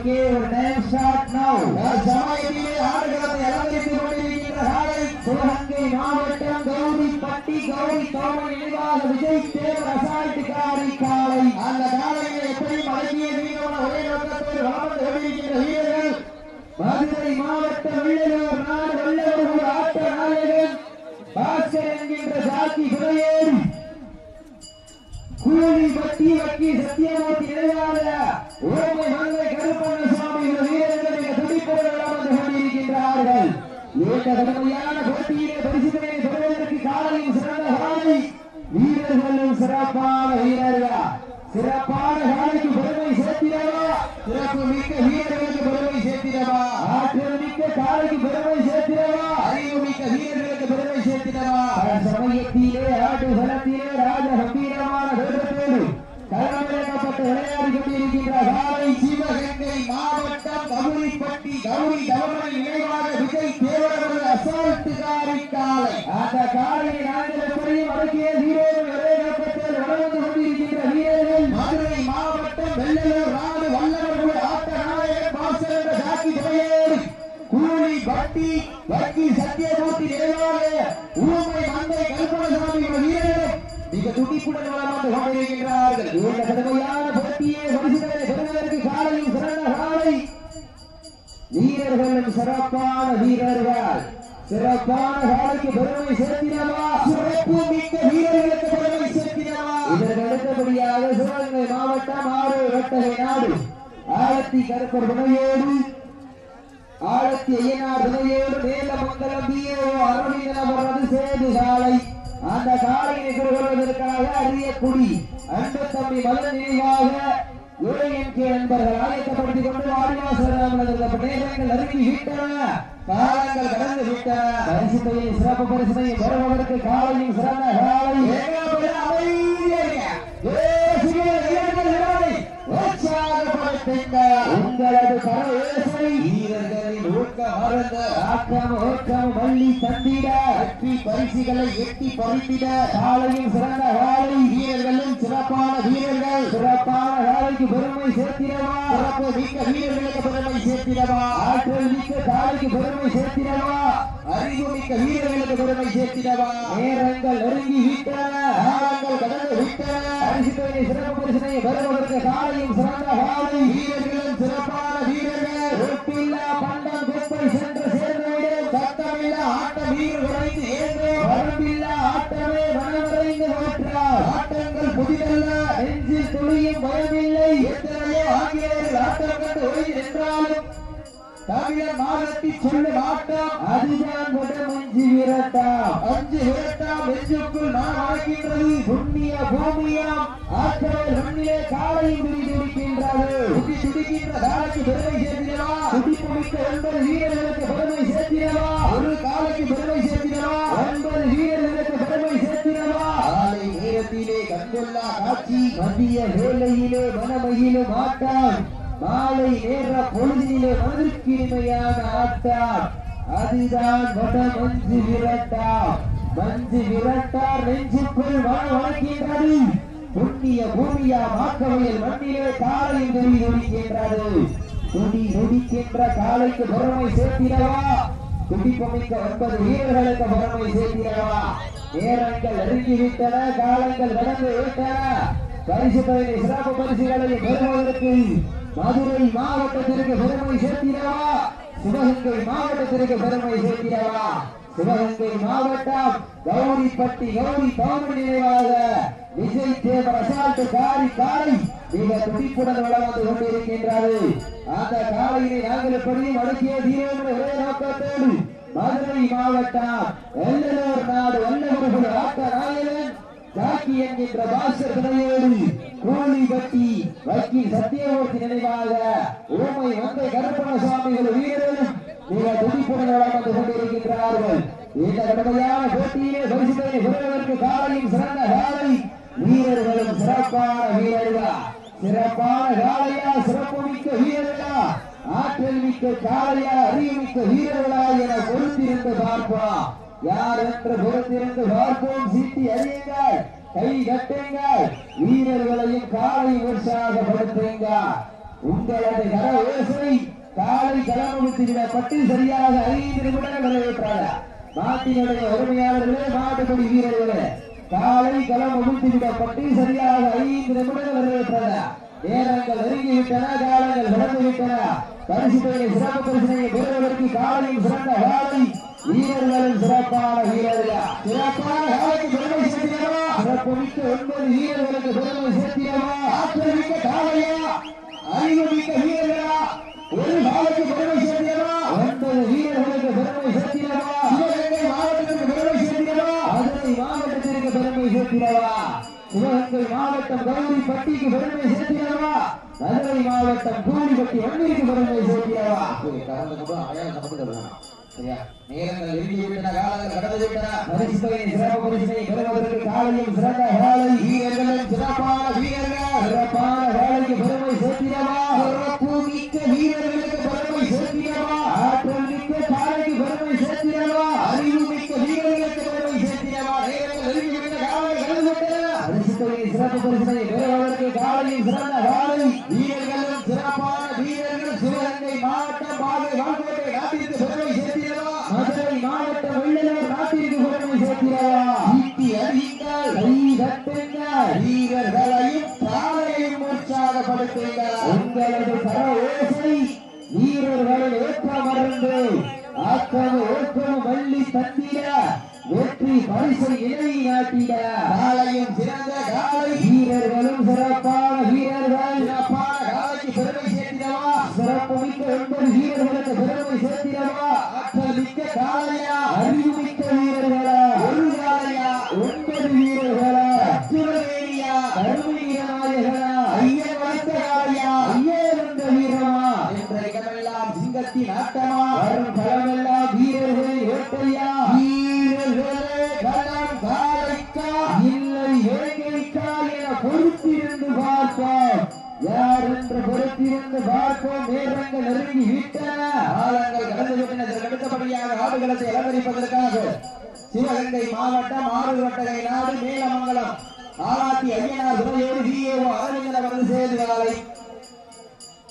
Okay ஒரு time start நவ சமயத்திலே ஆடுகளத்தை அலங்கரித்துக் கொண்டிருக்கின்ற காலை சிவகங்கை மாவட்டம் கௌரி பட்டி கௌரி தோமன் நினைவாக விஜய் தேவர் அசால்ட் காரி காலை அந்த காலையை எப்படியும் அடக்கிய வீரமான ஒரே நோக்கத்தோடு வளர்ந்து கொண்டிருக்கின்ற வீரர்கள் மதுரை மாவட்டம் வெள்ளலூர் நாடு வெள்ளலூர் ஆட்ட நாயகன் பாஸ்கர் என்கின்ற சாக்கி சுரையேறி கூலி பட்டி வக்கி சத்தியமூர்த்தி நிலையாத ஓமை மங்கை இந்த கடுமையான போட்டியிலே பரிசுகளை பெறுவதற்கு காலையும் சிறந்த காலை வீரர்களும் சிறப்பான வீரர்கள் சிறப்பான காலைக்கு பெருமை சேர்த்திடவா சிறப்பு மிக்க வீரர்களுக்கு பெருமை சேர்த்திடவா ஆற்றல் மிக்க காலைக்கு பெருமை சேர்த்திடவா அறிவு மிக்க வீரர்களுக்கு பெருமை சேர்த்திடவா சமயத்திலே ஆட்டு சலத்திலே ராஜ கம்பீரமான வேகத்தோடு களமிறக்கப்பட்டு விளையாடி கொண்டிருக்கின்ற காலை சிவகங்கை மாவட்டம் கவுரிப்பட்டி கௌரி தவமணி நினைவாக விஜய் தேவரது காலை அந்த காலையை நாங்கள் எப்படியும் அடக்கிய வீரர்கள் ஒரே நோக்கத்தில் வளர்ந்து கொண்டிருக்கின்ற வீரர்கள் மதுரை மாவட்டம் வெள்ளலூர் நாடு வல்லவர்கள் ஆட்ட நாயகர் பாசல் என்ற சாக்கி துறையோடு கூலி பட்டி வக்கி சத்தியமூர்த்தி நிறைவாக ஊமை மந்தை கல்பனசாமி வீரர்கள் மிக துடிப்புடன் கொண்டிருக்கின்றார்கள். இந்த கடுமையான போட்டியை பரிசுகளை பெறுவதற்கு சிறந்த காலை. வீரர்களும் சிறப்பான வீரர்கள். சிறப்பான காலைக்கு பெருமை சேர்த்தினவா சிறப்பு மிக்க வீரர்களுக்கு பெருமை சேர்த்தினவா இதற்கு அடுத்தபடியாக சிவகங்கை மாவட்டம் ஆறு வட்டகை நாடு. ஆழத்தி கருப்பர் துணையோடு ஆழத்தி ஐயனார் துணையோடு மேலமங்கலம் பிஏஓ அரவிந்தன் அவரது சேது சாலை. அந்த சாலையை எதிர்கொள்வதற்காக அறியக்குடி அன்பு தம்பி மத நினைவாக உலகின் கீழ் நண்பர்கள் ஆயத்தப்படுத்திக் கொண்டு வாடிவாசல் நேரங்கள் விட்டன. காலங்கள் கடந்து விட்டன. பரிசு சிறப்பு பெறுவதற்கு காலையும் சிறந்த காலை. உங்களது கரவேசை வீரர்களின் தந்திட வெற்றி பரிசுகளை எட்டி பறித்திட காலையும் சிறந்த காலை வீரர்களும் சிறப்பான வீரர்கள். சிறப்பான காலைக்கு பெருமை சேர்த்திடவா? சிறப்பு மிக்க வீரர்களுக்கு பெருமை சேர்த்திடவா? ஆற்றல் மிக்க காலைக்கு பெருமை சேர்த்திடவா? அறிவு மிக்க வீரர்களுக்கு பெருமை சேர்த்திடவா? நேரங்கள் நெருங்கி விட்டன காலங்கள் கடந்து விட்டன. சிறப்பு பரிசனை பெறுவதற்கு காலையும் சிறந்த காலை வீரர்களும் சிறப்பான வீரர்கள் பயமில்லை. எத்தனையோ ஆங்கிலேயர்கள் ஆட்டம் கண்டு ஒளி நின்றாலும் தமிழர் மாதத்தி சொல்ல மாட்டோம். அதுதான் வடமஞ்சி விரட்டாம். அஞ்சு விரட்டாம் நெஞ்சுக்குள் நான் அழைக்கின்றது புண்ணிய பூமியாம். ஆற்றல் மண்ணிலே காலையும் துடிக்கின்றது துடி துடிக்கின்ற காலைக்கு பெருமை ஒன்பது வீரர்களுக்கு பெருமை ஒரு காலைக்கு பெருமை காட்சி மதிய வேலையிலே மனமையிலும் ஆட்டார் மாலை நேர பொழுதிலே மனதிற்கு இனிமையான ஆட்டம் அதுதான் வட மஞ்சு விரட்டா. மஞ்சு விரட்டார் நெஞ்சுக்குள் வள வளர்க்கின்றது. புண்ணிய பூமியா மாக்கவையில் மண்ணிலே காலையில் நெறி துடிக்கின்றது துடி நொடிக்கின்ற காலைக்கு பொறுமை சேர்த்திடவா? துடிப்பமிக்க ஒன்பது வீரர்களுக்கு பொறுமை சேர்த்திடவா? நேரங்கள் நெருங்கிவிட்டன காலங்கள் நடந்து விட்டன பரிசு சிறப்பு பரிசுகளை பெறுவதற்கு மதுரை மாவட்டத்திற்கு பெருமை சேர்த்திடவா? சிவகங்கை மாவட்டத்திற்கு பெருமை சேர்த்திடவா? சிவகங்கை மாவட்டம் கௌரிப்பட்டி கௌரி தாமரை நினைவாக விஜய் தேவ அசால்ட் காரி காலை மிக துடிப்புடன் வளம் வந்து கொண்டிருக்கின்றது. அந்த காலையினை நாங்கள் எப்படியும் அடக்கிய தீரமுடைய ஒரே நோக்கத்தோடு மதுரை மாவட்டம் வெள்ளலூர் நாடு வல்லவர்கள் ஆட்ட நாயகன் காக்கி என்கின்ற பாஸ்கர் துணையோடு கூலிபட்டி வக்கீல் சத்தியமூர்த்தி நினைவாக ஊமை வந்த கருப்பண சுவாமிகள் வீரர்களும் மிக துடிப்புடன் நடந்து கொண்டிருக்கின்றார்கள். இந்த கடுமையான போட்டியிலே பரிசுகளை பெறுவதற்கு காலையும் சிறந்த காலை வீரர்களும் சிறப்பான வீரர்களா? சிறப்பான காலையா? சிறப்பு மிக்க வீரர்களா? ஆற்றல் மிக்க காலையா? அறிவு மிக்க வீரர்களா என பொறுத்திருந்து பார்ப்போம். யார் என்று புறத்திலிருந்து பார்ப்போம். சீட்டி அறியுங்கள் கை கட்டுங்கள் வீரர்களையும் காலை உற்சாகப்படுத்துங்க உங்களது கர ஓசை காலை களமுடித்து விடப்பட்டு சரியாக ஐந்து நிமிடங்கள் நிறைவேற்றாத. நாட்டினுடைய உரிமையாளர்களே மாட்டுப்படி வீரர்களே காலை களம் உமிழ்த்து விடப்பட்டு சரியாக ஐந்து நிமிடங்கள் நிறைவேற்றன நேரங்கள் நெருங்கிவிட்டன காலங்கள் நடந்துவிட்டன பரிசு தொகையை சிறப்பு பரிசனையை பெறுவதற்கு காலையும் சிறந்த வாழை வீரர்களும் சிறப்பான வீரர்களா? சிறப்பான காலைக்கு பெருமை சேர்த்திடவா? சிறப்பு மிக்க ஒன்பது வீரர்களுக்கு பெருமை சேர்த்திடவா? ஆற்றல் மிக்க காலையா அறிவு மிக்க வீரர்களா? ஒரு காலைக்கு பெருமை சேர்த்திடவா? ஒன்பது வீரர்களுக்கு பெருமை சேர்த்திடவா? சிவகங்கை மாவட்டத்திற்கு பெருமை சேர்த்திடவா? மதுரை மாவட்டத்திற்கு பெருமை சேர்த்திடவா? சிவகங்கை மாவட்டம் கௌரிப்பட்டிக்கு பெருமை சேர்த்திடவா? மதுரை மாவட்டம் கூலிப்பட்டி வண்டிக்கு பெருமை காலங்கள் கடந்து பரிசு தொகையை சிறப்பு பரிசினை பெறுவதற்கு காலையும் சிறந்த காலை வீரர்கள் வீரர்களுக்கு பெருமை சேர்த்திடவா ஆற்றல் மிக்க காலையா அறிவு சிவகங்கை மாவட்டம் ஆறுவட்டகை நாடு மேலமங்கலம். ஆராத்தி ஐயனார் துறையோடு விஏஓ அரவிந்தன வந்து சேர்ந்தாலை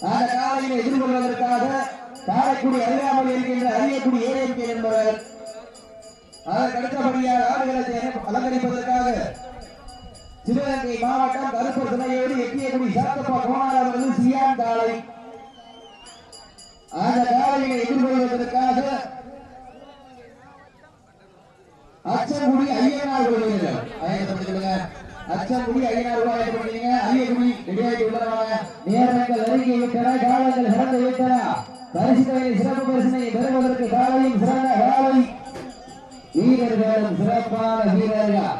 அந்த காலையினை எதிர்கொள்வதற்காக காரைக்குடி அருகாமல் இருக்கின்ற அரியக்குடி ஏஎம்கே என்பவர் அதற்கு அடுத்தபடியாக ஆடுகளத்தை அலங்கரிப்பதற்காக சிவகங்கை மாவட்டம் கருப்பர் துணையோடு எட்டியக்குடி சாத்தப்பா கோணார் அவர்கள் சியான் காலை. அந்த காலையினை எதிர்கொள்வதற்காக அச்சங்குடி ஐயனார் கொள்வீர்கள் ஆயத்தப்படுத்திடுங்க அச்சங்குடி ஐயனார் கோயில் ஆயத்தப்படுத்தீங்க அரியக்குடி ரெடியாகி உள்ளவங்க நேரங்கள் நெருங்கி விட்டன காலங்கள் சிறந்து விட்டன பரிசுகளை சிறப்பு பரிசனை பெறுவதற்கு காலையும் சிறந்த காலை வீரர்களும் சிறப்பான வீரர்கள்.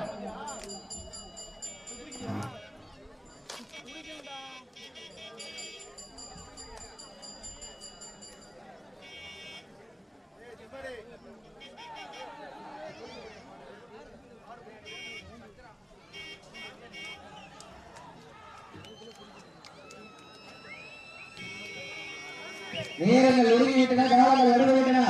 நேரங்கள் ஒருங்கிவிட்டன காலங்கள் வருகின்றன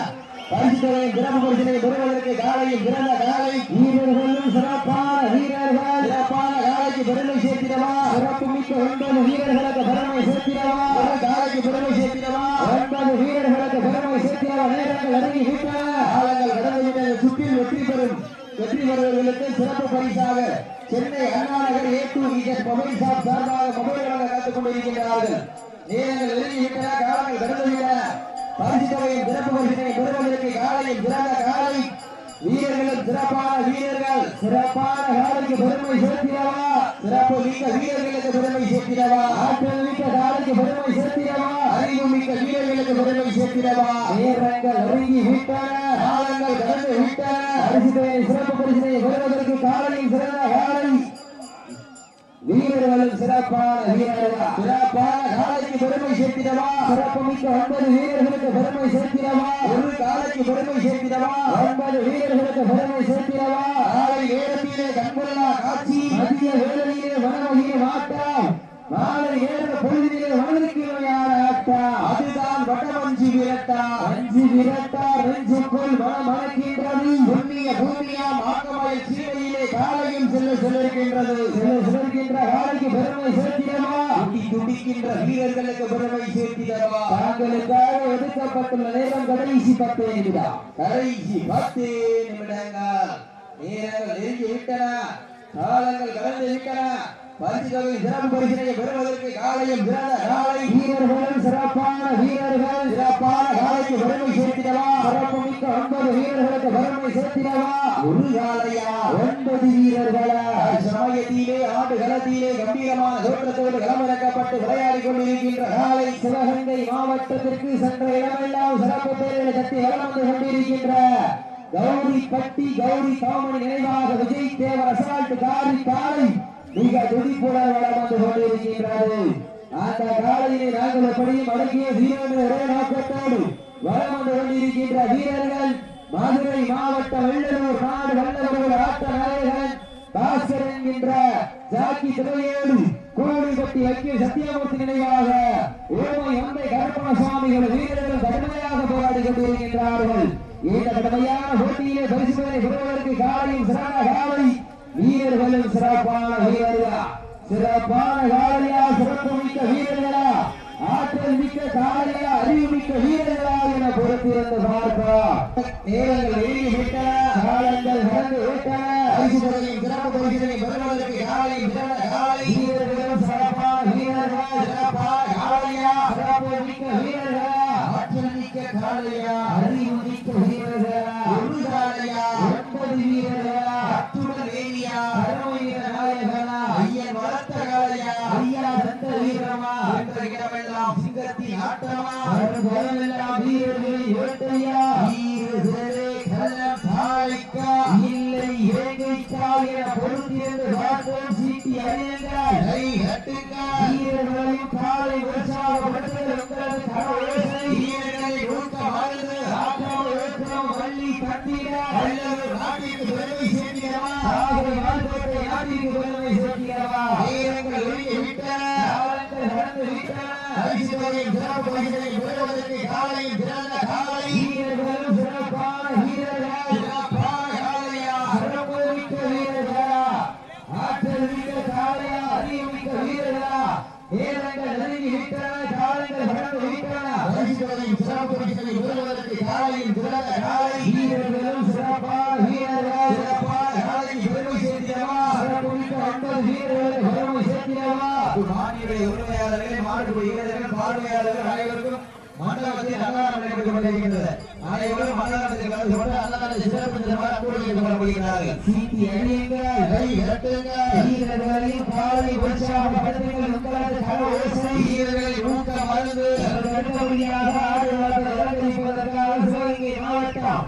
தொகையை சிறப்பு பரிசினை பெறுவதற்கு காலையில் பிறந்த காலை. வீரர்களும் சிறப்பான வீரர்கள். சிறப்பான காலைக்கு பெருமை சேர்த்திடவா? சிறப்பு மிக்க ஒன்பது வீரர்களுக்கு பெருமை சேர்த்திடவா? காலைக்கு பெருமை சேர்த்திடவா? ஒன்பது வீரர்களுக்கு பெருமை சேர்த்திடவா? நேரங்கள் அருகி விட்டன. காலங்கள் கடந்துவிட்டது சுற்றில் வெற்றி பெறும். வெற்றி பெறுவர்களுக்கு சிறப்பு பரிசாக Chennai Anna Nagar A to Z mobile shop சார்பாக மொபைல் வழங்க காத்துக் கொண்டிருக்கின்றார்கள். நேரங்கள் நெருங்கி காலங்கள் கடந்து பரிசுத்தவையின் சிறப்பு பரிசினை பெறுவதற்கு காலையில் சிறந்த காலை. வீரர்களும் சிறப்பான வீரர்கள். சிறப்பான காலைக்கு பெருமை சேர்த்திடவா? சிறப்பு மிக்க வீரர்களுக்கு பெருமை சேர்த்திடவா? ஆற்றல் மிக்க காலைக்கு பெருமை சேர்த்திடவா? அறிவு மிக்க வீரர்களுக்கு பெருமை சேர்த்திடவா? நேரங்கள் நெருங்கி விட்டன காலங்கள் கடந்து விட்டன. பரிசு சிறப்பு பரிசினை பெறுவதற்கு காலையில் சிறந்த காலை. வீரர்களும் சிறப்பான வீரர்களா? சிறப்பான காலைக்கு பெருமை சேர்க்கிறவா? சிறப்பு மிக்க ஒன்பது வீரர்களுக்கு பெருமை சேர்க்கிறவா? ஒரு காலைக்கு பெருமை சேர்க்கிறவா? ஒன்பது வீரர்களுக்கு பெருமை சேர்க்கிறவா? காலை நேரத்திலே கண்கொள்ளா காட்சி மதிய வேளையிலே வனவகிய மாட்டம் மாலை நேர பொழுதிலே வனதிற்கு நோயான ஆட்டம். அதுதான் வடமஞ்சி விரட்டா அஞ்சு விரட்டா நெஞ்சுக்குள் மனம் மணக்கின்றது புண்ணிய பூமியாம் ஆக்கமலை சீமையிலே காலையும் செல்ல செல்லிருக்கின்றது செல்ல செல்ல காலைக்கு பெருமை சேர்த்திடவா? துடி துடிக்கின்ற வீரர்களுக்கு பெருமை சேர்த்திடவா? தாங்களுக்காக ஒதுக்கப்பட்டுள்ள நேரம் கடைசி பத்து நிமிடம். கடைசி பத்து நிமிடங்கள் நேரங்கள் நெருங்கி விட்டன. காலங்கள் கடந்து விட்டன பரிசு தொகை சிறப்பு பரிசினை பெறுவதற்கு காலையும் சிறந்த காலை வீரர்களும் சிறப்பான வீரர்கள் சிறப்பான காலைக்கு பெருமை சேர்த்திடவா சிறப்பு மிக்க ஒன்பது வீரர்களுக்கு பெருமை ஒன்பது வீரர்களா? சமயத்திலே ஆண்டு களத்திலே கம்பீரமான தோற்றத்தோடு களமிறக்கப்பட்டு விளையாடி கொண்டிருக்கின்ற காலை சிவகங்கை மாவட்டத்திற்கு சென்ற இடமெல்லாம் சிறப்பு பேர்களை தட்டி வளம் கொண்டிருக்கின்ற கௌரி பட்டி கௌரி காமணி நினைவாக விஜய் தேவர் அசால்ட் காரி காலை மிக துடிப்புடன் கொண்டிருக்கின்றது. அந்த காலையினை நாங்கள் எப்படியும் ஒரே நோக்கத்தோடு வளம் வந்து கொண்டிருக்கின்ற வீரர்கள் மதுரை மாவட்ட வெள்ளலூர் நாடு வல்லவர்கள் ஆட்ட நாயகன் பாஸ்கர் என்கின்ற ஜாக்கி துறையோடு கோழிப்பட்டி ஐக்கிய சத்தியமூர்த்தி நினைவாக ஓமை அம்பை கருப்பண சுவாமிகள் வீரர்கள் கடுமையாக போராடி கொண்டிருக்கின்றார்கள் இந்த கடுமையான போட்டியிலே பரிசுகளை பெறுவதற்கு காலையும் சிறந்த காலை வீரர்களும் சிறப்பான வீரர்களா? சிறப்பான காலையா? சிறப்பு மிக்க வீரர்களா? ஆற்றல் மிக்க காலையா அறிவு மிக்க வீரர்களா என பொறுத்திருந்து பார்ப்போம் நேரங்கள் நெருங்கி விட்டன காலங்கள் கடந்து விட்டன. பரிசு தொகையும் சிறப்பு பரிசுகளை பெறுவதற்கு சிறந்த காலை. வீரர்களும் சிறப்பான வீரர்களா சிறப்பான காலையா? சிறப்பு மிக்க வீரர்களா? ஆற்றல் மிக்க காலையா? அறிவு அறியுங்கள் காலை உற்சாகப்படுத்துங்கள் உங்களது கரவோசை வீரர்களை ஊக்க வாழ்ந்து ஆட்டம் ஏற்றம் வள்ளி கட்டிட அல்லது நாட்டிற்கு பெருமை சேர்க்கிறவா ஆகவே வாழ்க்கை நாட்டிற்கு பெருமை சேர்க்கிறவா வீரர்கள் ஒழுங்கி விட்டன காலங்கள் விட்டன பரிசு தொகையும் சிறப்பு பரிசுகளையும் பெறுவதற்கு காலையும் சிறந்த காலை வீரர்களும் சிறப்பான வீரர்கள் சிறப்பான காலையா சிறப்பு மிக்க வீரர்களா ஆற்றல் மிக்க காலையா அறிவு மிக்க வீரர்களா நேரங்கள் நெருங்கி விட்டன காலங்கள் கடந்து விட்டன சிறப்பு பரிசுகளையும் பெறுவதற்கு காலையும் சிறந்த காலை வீரர்களும் சிறப்பான வீரர்கள் சிறப்பான காலைக்கு பெருமை சேர்க்கிறவா சிறப்பு மிக்க ஒன்பது பெருமை மாநில வீரர்கள் பார்வையாளர்கள் அனைவருக்கும் மண்டபத்தில் அன்னதானம் நடைபெற்றுக் கொண்டிருக்கிறது அனைவரும் மண்டபத்தில் கலந்து கொண்டு அன்னதான சிறப்பு தினமாக உற்சாகப்படுத்துங்கள் உங்களது ஊக்க மருந்து ஆடு வளர்த்து சிவகங்கை மாவட்டம்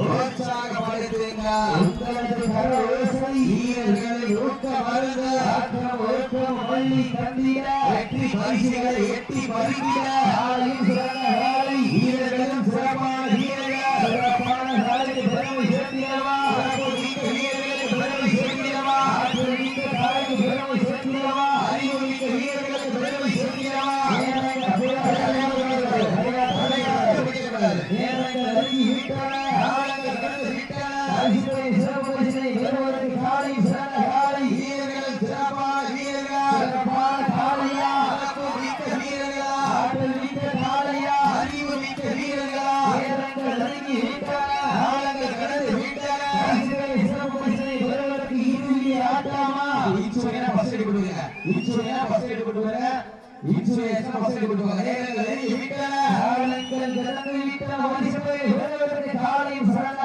உற்சாகப்படுத்துங்கள் உங்களது கர ஓசை வீரர்களை ஊக்க மருந்து ஆற்றம் ஒழுக்கம் வள்ளி தந்திட. வெற்றி பரிசுகளை எட்டி பறித்திட ஆலையும் சிறந்த காலை வீரர்களும் சிறப்பான காலங்கள் கடந்து விட்டன காலையும் சிறந்த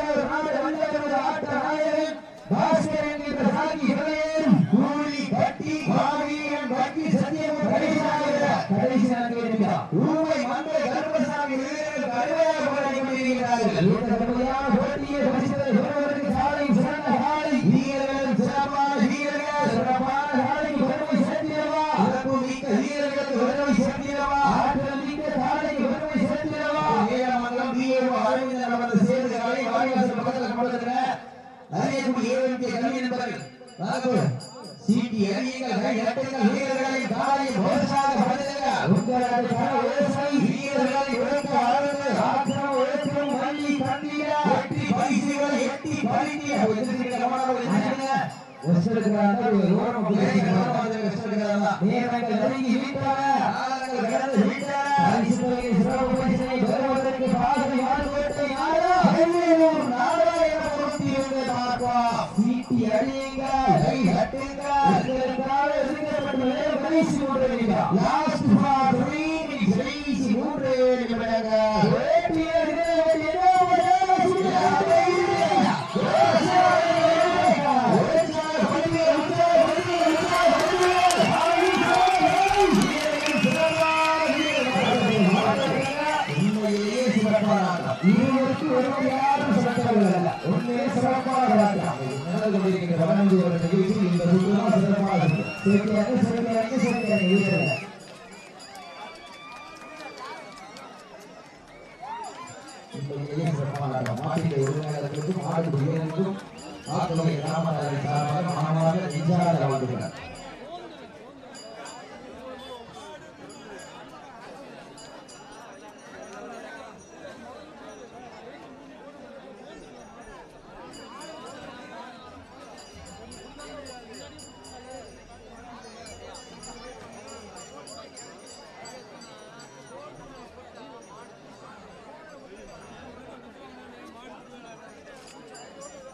عليها أفعال சிறப்பு சீட்டி எறியுங்கள். கை எட்டுங்கள். வீரர்களை தாயை மோசமாக படுத்துங்க உங்களது பண உயர்வை வீரர்களை உழைக்க ஆளுங்கள் ஆத்திரம் உழைத்திரம் வள்ளி தண்ணீர எட்டி பரிசுகள் எட்டி பரிசுகள் நேரங்கள் நெருங்கி விட்டன. Christ மாட்டின் உரிமையாளர்களுக்கும் ஆடு வீரர்களுக்கும் ஆக்கலை ராமநாதன் சார்பாக மாணவர்கள் நெஞ்சாக வாழ்ந்துள்ளார்